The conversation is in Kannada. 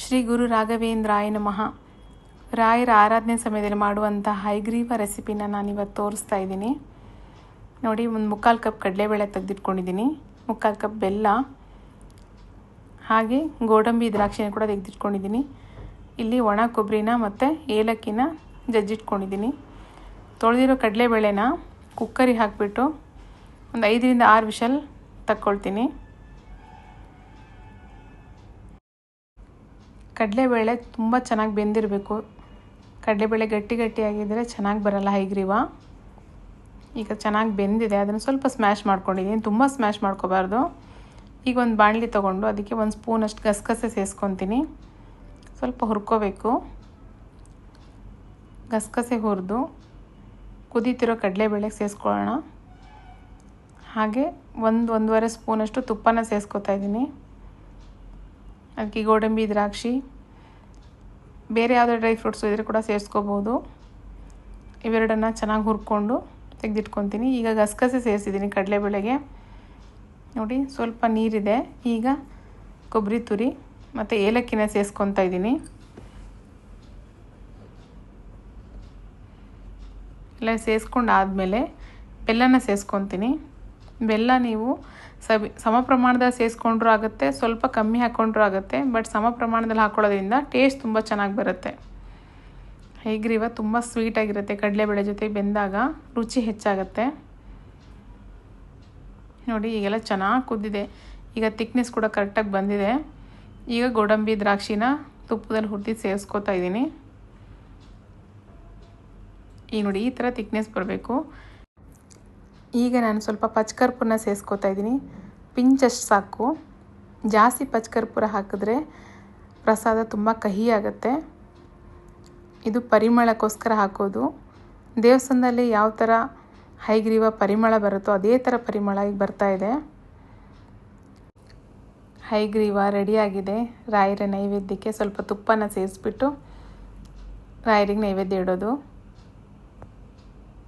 ಶ್ರೀ ಗುರು ರಾಘವೇಂದ್ರಾಯ ನಮಃ. ರಾಯರ ಆರಾಧನೆ ಸಮಯದಲ್ಲಿ ಮಾಡುವಂಥ ಹೈಗ್ರೀವ ರೆಸಿಪಿನ ನಾನಿವತ್ತು ತೋರಿಸ್ತಾ ಇದ್ದೀನಿ. ನೋಡಿ, ಒಂದು ಮುಕ್ಕಾಲು ಕಪ್ ಕಡಲೆಬೇಳೆ ತೆಗೆದಿಟ್ಕೊಂಡಿದ್ದೀನಿ. ಮುಕ್ಕಾಲು ಕಪ್ ಬೆಲ್ಲ, ಹಾಗೆ ಗೋಡಂಬಿ ದ್ರಾಕ್ಷಿನ ಕೂಡ ತೆಗೆದಿಟ್ಕೊಂಡಿದ್ದೀನಿ. ಇಲ್ಲಿ ಒಣ ಕೊಬ್ಬರಿನ ಮತ್ತು ಏಲಕ್ಕಿನ ಜಜ್ಜಿಟ್ಕೊಂಡಿದ್ದೀನಿ. ತೊಳೆದಿರೋ ಕಡಲೆಬೇಳೆನ ಕುಕ್ಕರಿಗೆ ಹಾಕಿಬಿಟ್ಟು ಒಂದು ಐದರಿಂದ ಆರು ವಿಷಲ್ ತಕ್ಕೊಳ್ತೀನಿ. ಕಡಲೆಬೇಳೆ ತುಂಬ ಚೆನ್ನಾಗಿ ಬೆಂದಿರಬೇಕು. ಕಡಲೆಬೇಳೆ ಗಟ್ಟಿ ಗಟ್ಟಿಯಾಗಿದ್ದರೆ ಚೆನ್ನಾಗಿ ಬರಲ್ಲ ಹೈಗ್ರೀವ ಈಗ ಚೆನ್ನಾಗಿ ಬೆಂದಿದೆ. ಅದನ್ನು ಸ್ವಲ್ಪ ಸ್ಮ್ಯಾಶ್ ಮಾಡ್ಕೊಂಡಿದ್ದೀನಿ. ತುಂಬ ಸ್ಮ್ಯಾಶ್ ಮಾಡ್ಕೋಬಾರ್ದು. ಈಗ ಒಂದು ಬಾಣಲಿ ತೊಗೊಂಡು ಅದಕ್ಕೆ ಒಂದು ಸ್ಪೂನಷ್ಟು ಗಸಗಸೆ ಸೇರಿಸ್ಕೊತೀನಿ ಸ್ವಲ್ಪ ಹುರ್ಕೋಬೇಕು. ಗಸಗಸೆ ಹುರಿದು ಕುದೀತಿರೋ ಕಡಲೆಬೇಳೆಗೆ ಸೇರಿಸ್ಕೊಳ್ಳೋಣ ಹಾಗೆ ಒಂದು ಒಂದೂವರೆ ಸ್ಪೂನಷ್ಟು ತುಪ್ಪನ ಸೇರಿಸ್ಕೊತಾ ಇದ್ದೀನಿ. ಅದಕ್ಕೆ ಗೋಡಂಬಿ, ದ್ರಾಕ್ಷಿ, ಬೇರೆ ಯಾವುದೇ ಡ್ರೈ ಫ್ರೂಟ್ಸು ಇದ್ರೆ ಕೂಡ ಸೇರಿಸ್ಕೋಬೋದು. ಇವೆರಡನ್ನು ಚೆನ್ನಾಗಿ ಹುರ್ಕೊಂಡು ತೆಗೆದಿಟ್ಕೊತೀನಿ. ಈಗ ಗಸಗಸೆ ಸೇರಿಸಿದ್ದೀನಿ ಕಡಲೆಬೇಳೆಗೆ. ನೋಡಿ, ಸ್ವಲ್ಪ ನೀರಿದೆ. ಈಗ ಕೊಬ್ಬರಿ ತುರಿ ಮತ್ತು ಏಲಕ್ಕಿನ ಸೇರಿಸ್ಕೊತಾ ಇದ್ದೀನಿ. ಎಲ್ಲ ಸೇರಿಸ್ಕೊಂಡು ಆದಮೇಲೆ ಬೆಲ್ಲನ ಸೇರಿಸ್ಕೊತೀನಿ. ಬೆಲ್ಲ ನೀವು ಸಬಿ, ಸಮ ಪ್ರಮಾಣದಲ್ಲಿ ಸೇರಿಸ್ಕೊಂಡ್ರೂ ಆಗುತ್ತೆ, ಸ್ವಲ್ಪ ಕಮ್ಮಿ ಹಾಕ್ಕೊಂಡ್ರೂ ಆಗುತ್ತೆ, ಬಟ್ ಸಮ ಪ್ರಮಾಣದಲ್ಲಿ ಹಾಕ್ಕೊಳ್ಳೋದ್ರಿಂದ ಟೇಸ್ಟ್ ತುಂಬ ಚೆನ್ನಾಗಿ ಬರುತ್ತೆ. ಹೇಗ್ರೀವ ತುಂಬ ಸ್ವೀಟಾಗಿರುತ್ತೆ ಕಡಲೆಬೇಳೆ ಜೊತೆ ಬೆಂದಾಗ, ರುಚಿ ಹೆಚ್ಚಾಗುತ್ತೆ. ನೋಡಿ, ಈಗೆಲ್ಲ ಚೆನ್ನಾಗಿ ಕುದ್ದಿದೆ. ಈಗ ತಿಕ್ನೆಸ್ ಕೂಡ ಕರೆಕ್ಟಾಗಿ ಬಂದಿದೆ. ಈಗ ಗೋಡಂಬಿ, ದ್ರಾಕ್ಷಿನ ತುಪ್ಪದಲ್ಲಿ ಹುರಿದು ಸೇರಿಸ್ಕೊತಾ ಇದ್ದೀನಿ ಈಗ ನೋಡಿ, ಈ ಥರ ತಿಕ್ನೆಸ್ ಬರಬೇಕು. ಈಗ ನಾನು ಸ್ವಲ್ಪ ಪಚ್ಕರ್ಪೂರನ ಸೇರಿಸ್ಕೊತಾ ಇದ್ದೀನಿ. ಪಿಂಚಷ್ಟು ಸಾಕು. ಜಾಸ್ತಿ ಪಚ್ಕರ್ಪುರ ಹಾಕಿದ್ರೆ ಪ್ರಸಾದ ತುಂಬ ಕಹಿ ಆಗುತ್ತೆ ಇದು ಪರಿಮಳಕ್ಕೋಸ್ಕರ ಹಾಕೋದು. ದೇವಸ್ಥಾನದಲ್ಲಿ ಯಾವ ಥರ ಹೈಗ್ರೀವ ಪರಿಮಳ ಬರುತ್ತೋ ಅದೇ ಥರ ಪರಿಮಳ ಈಗ ಬರ್ತಾ ಇದೆ. ಹೈಗ್ರೀವ ರೆಡಿಯಾಗಿದೆ ರಾಯರ ನೈವೇದ್ಯಕ್ಕೆ ಸ್ವಲ್ಪ ತುಪ್ಪನ ಸೇರಿಸ್ಬಿಟ್ಟು ರಾಯರಿಗೆ ನೈವೇದ್ಯ ಇಡೋದು.